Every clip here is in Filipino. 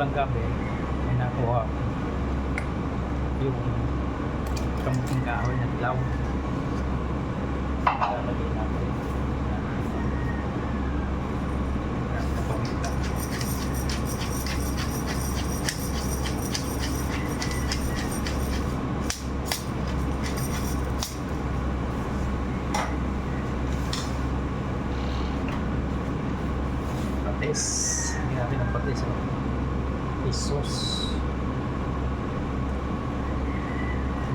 walang gabi, may nakuha yung kamuting kahoy na dilaw. Lalagay natin. Patis. Hindi natin ang patis. Oh. Isos.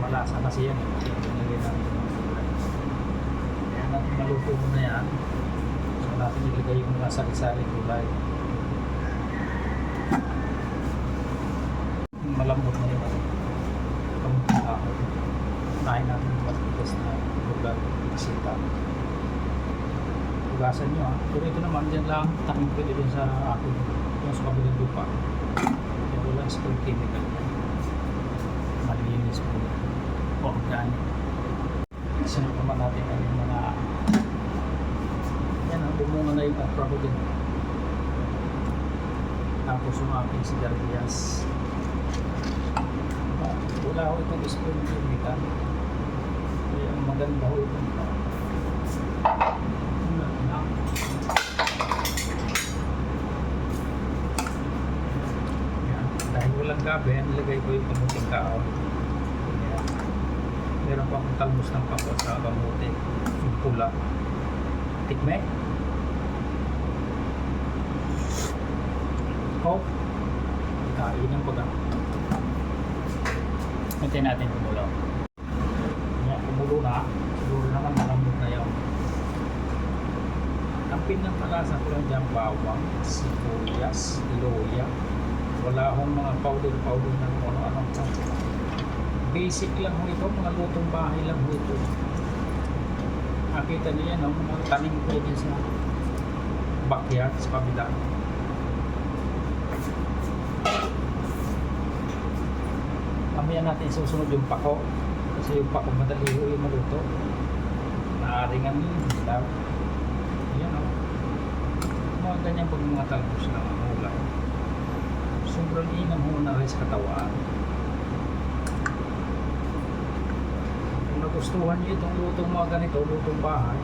Malasa kasi yan. eh. Pinagay natin. Kaya natin maluto muna yan. So natin ilagay yung mga sari-sari gulay. Malambot na yun. Ano. Kamutin ako. Unahin natin yung matigas na gulay. Bisita hugasan nyo ha. Pero ito naman, dyan lang, tanim pwede din sa akin. Yung sa kabilang lupa. Wala spray chemical. Malinis po. Organic. Sinok naman natin ang mga yan ha, bumunga na yung din. Tapos yung aking sigarilyas. Wala ko itong spray chemical. Kaya ang maganda ho itong Yan. Walang gabi, nilagay ko yung kamuting. Yan. Meron pang talbos ng pako sa kamuti. Yung pula. Tikme. Coke. Kain ng baga. Hintayin natin kumulo. Yan, kumulo na. Siguro naman malambot na yun. Ang pinapalasa ko lang dyan, bawang, sibuyas, loya. Wala akong mga powder-powder na kung pa. Basic lang ho ito, mga lutong bahay lang ho ito. Nakita niyo yan, no? mga tanim ko din sa backyard, sa kabila. Mamaya natin susunod yung pako. Kasi yung pako madali ho yung maluto. Naaringan yun. Yan o. Mga ganyan pag mga talbos ng ulam. Sobrang inam ho na sa katawan. Kung nagustuhan niyo itong lutong mga ganito, lutong bahay,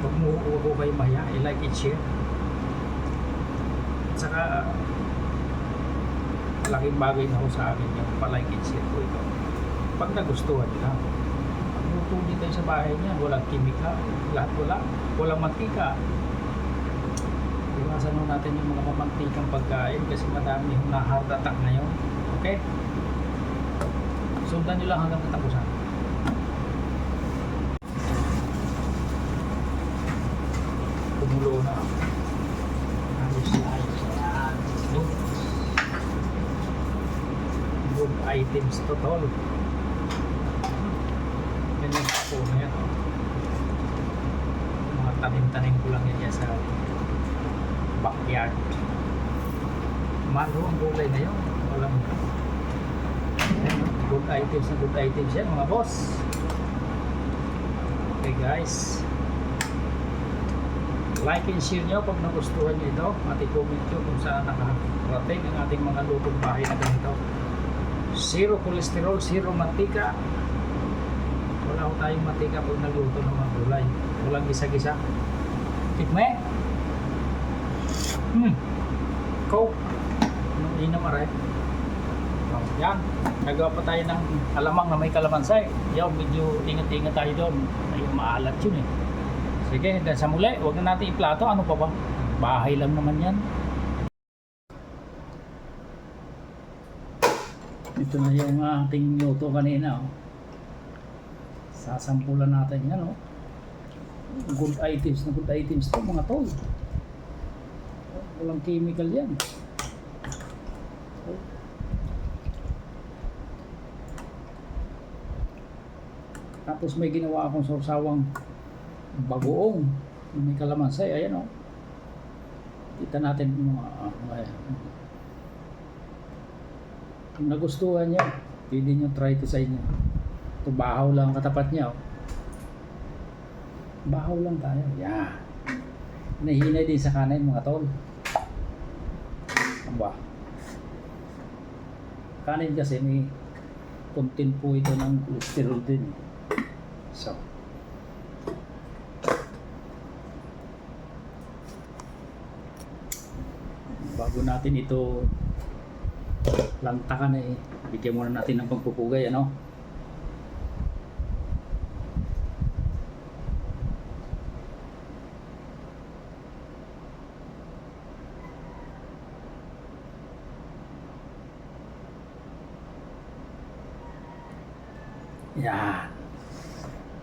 huwag mo huwag ko kayo maya, i-like it, share. At saka, malaking bagay na ho sa akin yung pa-like it, share ko ito. Pag nagustuhan nyo lang. Luto din tayo sa bahay niya, walang kimika, lahat wala, walang mantika. Iwasan mo natin yung mga mamantikang pagkain kasi madami yung na-heart attack ngayon. Okay? Sundan nyo lang hanggang katapusan. Kumulo na. Ayos na ayos na. Good. Good items to tol. Yan yung ako na yan. oh. Mga tanim-tanim ko lang yan sa backyard. Malo ang gulay na yun. Walang good items na good items yan mga boss. Okay guys. Like and share nyo pag nagustuhan nyo ito. At i-comment nyo kung saan nakarating ang ating mga lutong bahay na ganito. Zero cholesterol, zero mantika. Wala ko tayong mantika pag nagluto ng mga gulay. Walang gisa-gisa. Tikme. Hmm. Coke. Anong inam aray? Oh, yan. Nagawa pa tayo ng alamang na may kalamansay. Yan, medyo ingat-ingat tayo doon. Ay, maalat yun eh. Sige, hanggang sa muli. Huwag na natin iplato. Ano pa ba? Bahay lang naman yan. Ito na yung ating luto kanina. Oh. Sasampulan natin yan. Oh. Good items na good items to mga tol. Walang chemical yan. Tapos may ginawa akong sausawang bagoong may kalamansi. Ayan o. Kita natin mga ah, ayan. Kung nagustuhan nyo, pwede nyo try ito sa inyo. Ito bahaw lang ang katapat niya. Oh. Bahaw lang tayo. Yeah. Nahinay din sa kanin mga tol. Ba? Kanin kasi may content po ito ng cholesterol din. So, bago natin ito lantakan eh, bigyan muna natin ng pagpupugay, ano? Yan.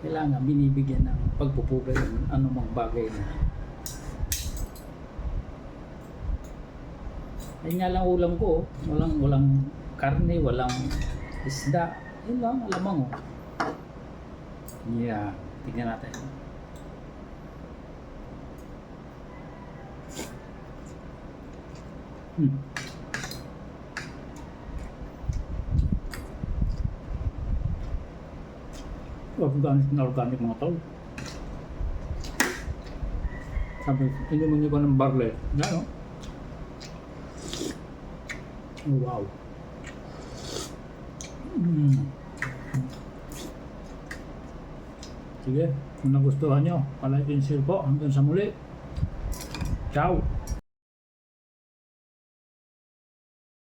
Kailangan binibigyan ng pagpupugay ng anumang bagay na Ayun nga lang ulam ko, oh. walang walang karne, walang isda. Yun lang, alamang oh. Yeah, tingnan natin. Hmm. Organic na organic mga tol. Sabi, inumin niyo ko ng barley. Yan oh. Wow. Mm. Sige, kung nagustuhan nyo, palike and po. Hanggang sa muli. Ciao!